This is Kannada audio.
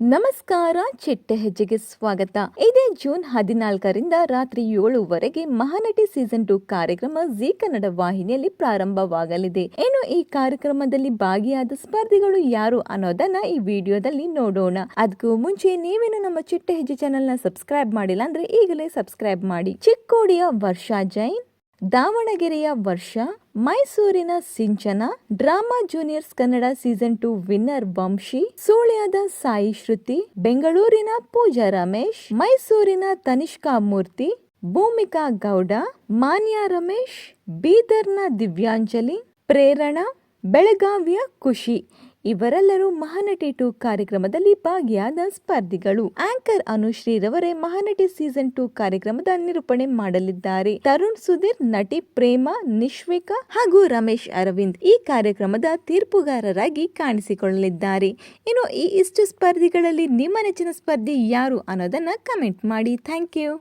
ನಮಸ್ಕಾರ, ಚಿಟ್ಟೆ ಹೆಜ್ಜೆಗೆ ಸ್ವಾಗತ. ಇದೇ ಜೂನ್ ಹದಿನಾಲ್ಕರಿಂದ ರಾತ್ರಿ ಏಳುವರೆಗೆ ಮಹಾನಟಿ ಸೀಸನ್ ಟು ಕಾರ್ಯಕ್ರಮ ಜೀ ಕನ್ನಡ ವಾಹಿನಿಯಲ್ಲಿ ಪ್ರಾರಂಭವಾಗಲಿದೆ. ಏನು ಈ ಕಾರ್ಯಕ್ರಮದಲ್ಲಿ ಭಾಗಿಯಾದ ಸ್ಪರ್ಧಿಗಳು ಯಾರು ಅನ್ನೋದನ್ನ ಈ ವಿಡಿಯೋದಲ್ಲಿ ನೋಡೋಣ. ಅದಕ್ಕೂ ಮುಂಚೆ ನೀವೇನು ನಮ್ಮ ಚಿಟ್ಟೆ ಹೆಜ್ಜೆ ಚಾನೆಲ್ನ ಸಬ್ಸ್ಕ್ರೈಬ್ ಮಾಡಿಲ್ಲ ಅಂದ್ರೆ ಈಗಲೇ ಸಬ್ಸ್ಕ್ರೈಬ್ ಮಾಡಿ. ಚಿಕ್ಕೋಡಿಯ ವರ್ಷಾ ಜೈನ್ ದಾವಣಗೆರೆಯ ವರ್ಷ, ಮೈಸೂರಿನ Sinchana, drama juniors Kannada season two winner Vamshi, ಸುಳ್ಯದ Sai Shruti ಬೆಂಗಳೂರಿನ ಪೂಜಾ ರಮೇಶ್, ಮೈಸೂರಿನ ತನಿಷ್ಕಾ ಮೂರ್ತಿ, ಭೂಮಿಕಾ ಗೌಡ, ಮಾನ್ಯ ರಮೇಶ್, ಬೀದರ್ನ ದಿವ್ಯಾಂಜಲಿ, ಪ್ರೇರಣಾ, ಬೆಳಗಾವಿಯ ಖುಷಿ. ಇವರೆಲ್ಲರೂ ಮಹಾನಟಿ ಟು ಕಾರ್ಯಕ್ರಮದಲ್ಲಿ ಭಾಗಿಯಾದ ಸ್ಪರ್ಧಿಗಳು. ಆಂಕರ್ ಅನುಶ್ರೀ ರವರೇ ಮಹಾನಟಿ ಸೀಸನ್ ಟು ಕಾರ್ಯಕ್ರಮದ ನಿರೂಪಣೆ ಮಾಡಲಿದ್ದಾರೆ. ತರುಣ್ ಸುಧೀರ್, ನಟಿ ಪ್ರೇಮ, ನಿಶ್ವಿಕಾ ಹಾಗೂ ರಮೇಶ್ ಅರವಿಂದ್ ಈ ಕಾರ್ಯಕ್ರಮದ ತೀರ್ಪುಗಾರರಾಗಿ ಕಾಣಿಸಿಕೊಳ್ಳಲಿದ್ದಾರೆ. ಇನ್ನು ಈ ಇಷ್ಟು ಸ್ಪರ್ಧಿಗಳಲ್ಲಿ ನಿಮ್ಮ ನೆಚ್ಚಿನ ಸ್ಪರ್ಧಿ ಯಾರು ಅನ್ನೋದನ್ನ ಕಮೆಂಟ್ ಮಾಡಿ. Thank you.